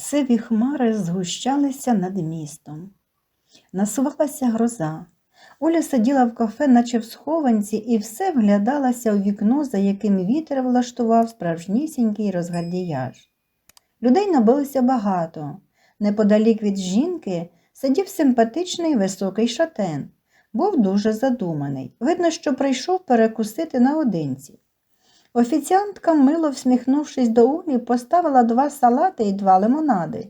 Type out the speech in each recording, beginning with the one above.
Сиві хмари згущалися над містом. Насувалася гроза. Оля сиділа в кафе, наче в схованці, і все вглядалася у вікно, за яким вітер влаштував справжнісінький розгардіяж. Людей набилося багато. Неподалік від жінки сидів симпатичний високий шатен. Був дуже задуманий. Видно, що прийшов перекусити наодинці. Офіціантка, мило всміхнувшись до Олі, поставила два салати і два лимонади.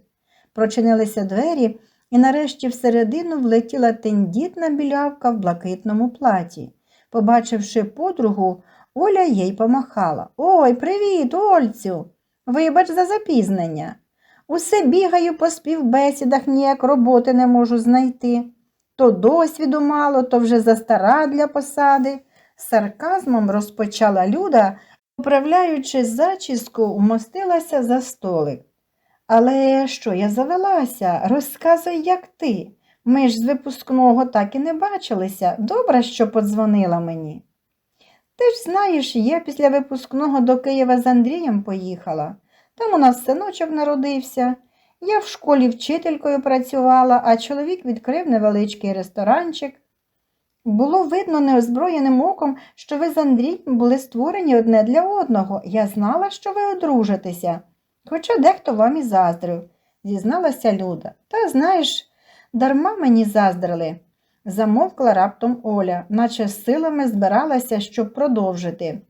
Прочинилися двері, і нарешті всередину влетіла тендітна білявка в блакитному платі. Побачивши подругу, Оля їй помахала. Ой, привіт, Ольцю! Вибач за запізнення. Усе бігаю по співбесідах, ніяк роботи не можу знайти. То досвіду мало, то вже застара для посади. З сарказмом розпочала Люда, поправляючи зачіску, вмостилася за столик. Але що я завелася? Розказуй, як ти. Ми ж з випускного так і не бачилися. Добре, що подзвонила мені. Ти ж знаєш, я після випускного до Києва з Андрієм поїхала. Там у нас синочок народився. Я в школі вчителькою працювала, а чоловік відкрив невеличкий ресторанчик. Було видно неозброєним оком, що ви з Андрієм були створені одне для одного. Я знала, що ви одружитеся, хоча дехто вам і заздрив, зізналася Люда. Та знаєш, дарма мені заздрили, замовкла раптом Оля, наче силами збиралася, щоб продовжити.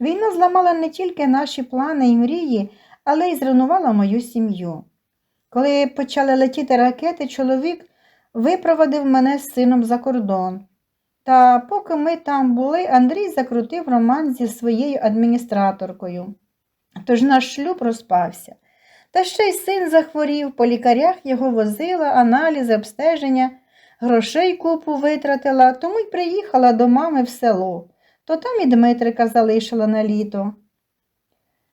Війна зламала не тільки наші плани і мрії, але й зруйнувала мою сім'ю. Коли почали летіти ракети, чоловік випровадив мене з сином за кордон. Та поки ми там були, Андрій закрутив роман зі своєю адміністраторкою. Тож наш шлюб розпався. Та ще й син захворів, по лікарях його возила, аналізи, обстеження, грошей купу витратила, тому й приїхала до мами в село. То там і Дмитрика залишила на літо.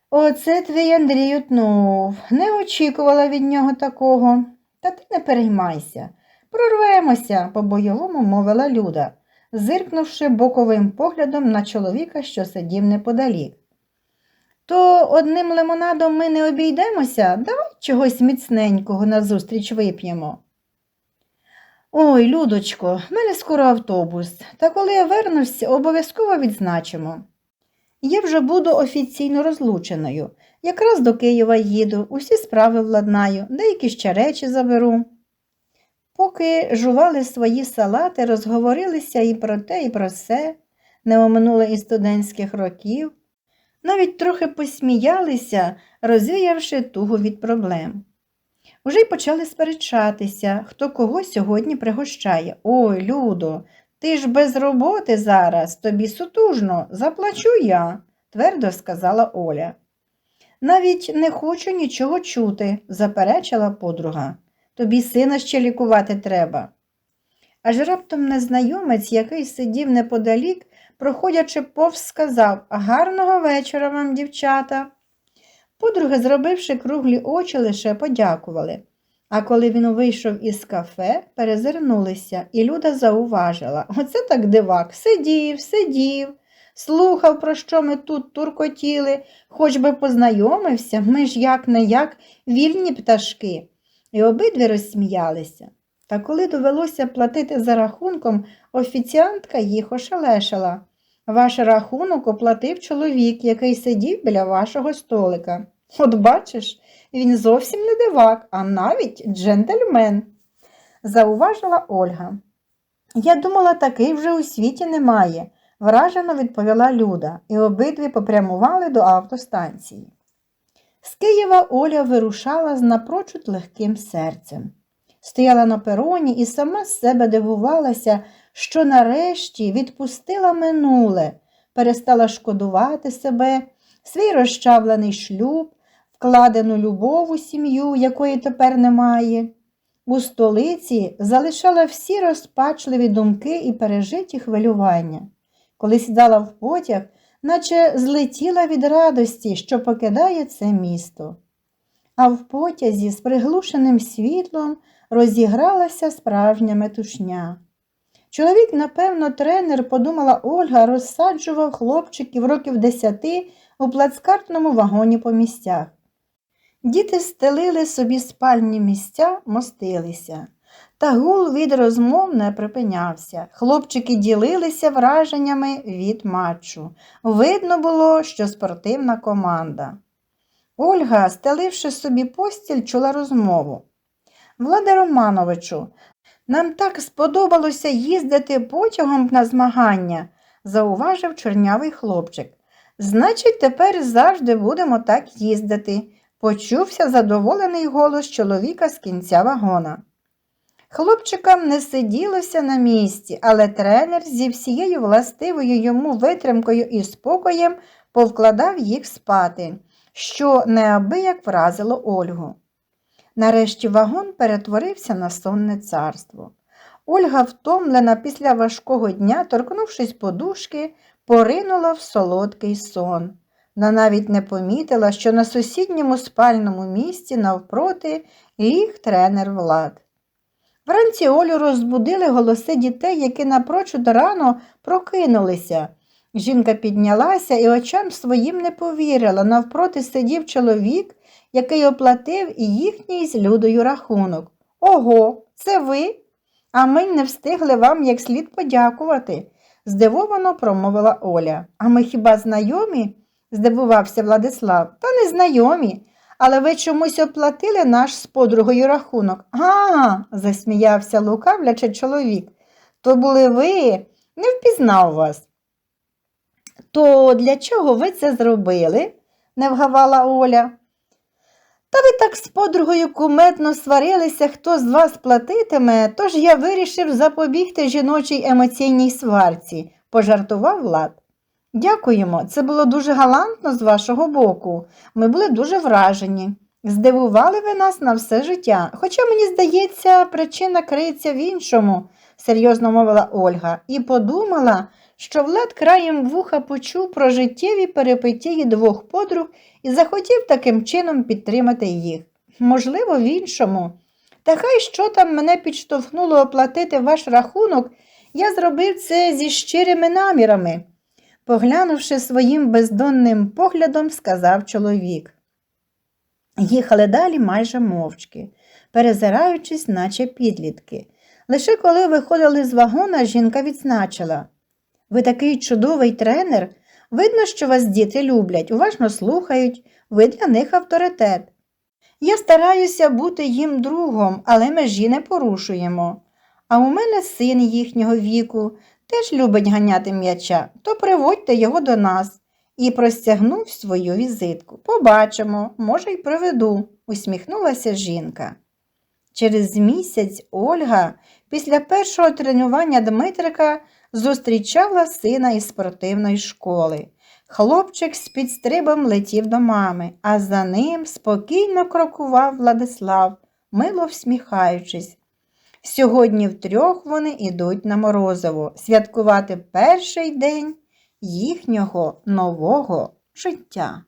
Оце твій Андрій утнув. Не очікувала від нього такого. Та ти не переймайся. Прорвемося, по-бойовому мовила Люда, зиркнувши боковим поглядом на чоловіка, що сидів неподалік. То одним лимонадом ми не обійдемося, давай чогось міцненького назустріч вип'ємо. Ой, Людочко, в мене скоро автобус, та коли я вернусь, обов'язково відзначимо. Я вже буду офіційно розлученою. Якраз до Києва їду, усі справи владнаю, деякі ще речі заберу. Поки жували свої салати, розговорилися і про те, і про все, не оминули і студентських років, навіть трохи посміялися, розвіявши тугу від проблем. Уже й почали сперечатися, хто кого сьогодні пригощає. Ой, Людо, ти ж без роботи зараз, тобі сутужно, заплачу я, твердо сказала Оля. Навіть не хочу нічого чути, заперечила подруга. Тобі сина ще лікувати треба. Аж раптом незнайомець, який сидів неподалік, проходячи повз, сказав Гарного вечора вам, дівчата. Подруги, зробивши круглі очі, лише подякували. А коли він вийшов із кафе, перезирнулися, і Люда зауважила Оце так дивак, сидів, сидів, слухав, про що ми тут туркотіли, хоч би познайомився, ми ж як не як вільні пташки. І обидві розсміялися. Та коли довелося платити за рахунком, офіціантка їх ошелешила. Ваш рахунок оплатив чоловік, який сидів біля вашого столика. От бачиш, він зовсім не дивак, а навіть джентльмен, зауважила Ольга. Я думала, такий вже у світі немає, вражено відповіла Люда, і обидві попрямували до автостанції. З Києва Оля вирушала з напрочуд легким серцем. Стояла на пероні і сама з себе дивувалася, що нарешті відпустила минуле, перестала шкодувати себе, свій розчавлений шлюб, вкладену любов у сім'ю, якої тепер немає. У столиці залишала всі розпачливі думки і пережиті хвилювання. Коли сідала в потяг, наче злетіла від радості, що покидає це місто. А в потязі з приглушеним світлом розігралася справжня метушня. Чоловік, напевно, тренер, подумала Ольга, розсаджував хлопчиків років десяти у плацкартному вагоні по місцях. Діти стелили собі спальні місця, мостилися. Та гул від розмов не припинявся. Хлопчики ділилися враженнями від матчу. Видно було, що спортивна команда. Ольга, стеливши собі постіль, чула розмову. Владе Романовичу, нам так сподобалося їздити потягом на змагання, зауважив чорнявий хлопчик. Значить, тепер завжди будемо так їздити, почувся задоволений голос чоловіка з кінця вагона. Хлопчикам не сиділося на місці, але тренер зі всією властивою йому витримкою і спокоєм повкладав їх спати, що неабияк вразило Ольгу. Нарешті вагон перетворився на сонне царство. Ольга, втомлена після важкого дня, торкнувшись подушки, поринула в солодкий сон. Вона навіть не помітила, що на сусідньому спальному місці навпроти ліг тренер Влад. Вранці Олю розбудили голоси дітей, які напрочуд рано прокинулися. Жінка піднялася і очам своїм не повірила. Навпроти сидів чоловік, який оплатив і їхній з людою рахунок. Ого, це ви? А ми не встигли вам як слід подякувати, здивовано промовила Оля. А ми хіба знайомі? здивувався Владислав. Та не знайомі. Але ви чомусь оплатили наш з подругою рахунок. А, засміявся лукавлячи чоловік. То були ви, не впізнав вас. То для чого ви це зробили? не вгавала Оля. Та ви так з подругою куметно сварилися, хто з вас платитиме, тож я вирішив запобігти жіночій емоційній сварці, пожартував Влад. Дякуємо, це було дуже галантно з вашого боку. Ми були дуже вражені. Здивували ви нас на все життя. Хоча, мені здається, причина криється в іншому, серйозно мовила Ольга, і подумала, що Влад краєм вуха почув про життєві перипетії двох подруг і захотів таким чином підтримати їх. Можливо, в іншому. Та хай що там мене підштовхнуло оплатити ваш рахунок, я зробив це зі щирими намірами. Поглянувши своїм бездонним поглядом, сказав чоловік. Їхали далі майже мовчки, перезираючись, наче підлітки. Лише коли виходили з вагона, жінка відзначила Ви такий чудовий тренер. Видно, що вас діти люблять, уважно слухають, ви для них авторитет. Я стараюся бути їм другом, але межі не порушуємо. А у мене син їхнього віку теж любить ганяти м'яча, то приводьте його до нас. І простягнув свою візитку. Побачимо, може, й приведу, усміхнулася жінка. Через місяць Ольга після першого тренування Дмитрика зустрічала сина із спортивної школи. Хлопчик з підстрибом летів до мами, а за ним спокійно крокував Владислав, мило всміхаючись. Сьогодні втрьох вони йдуть на Морозово святкувати перший день їхнього нового життя.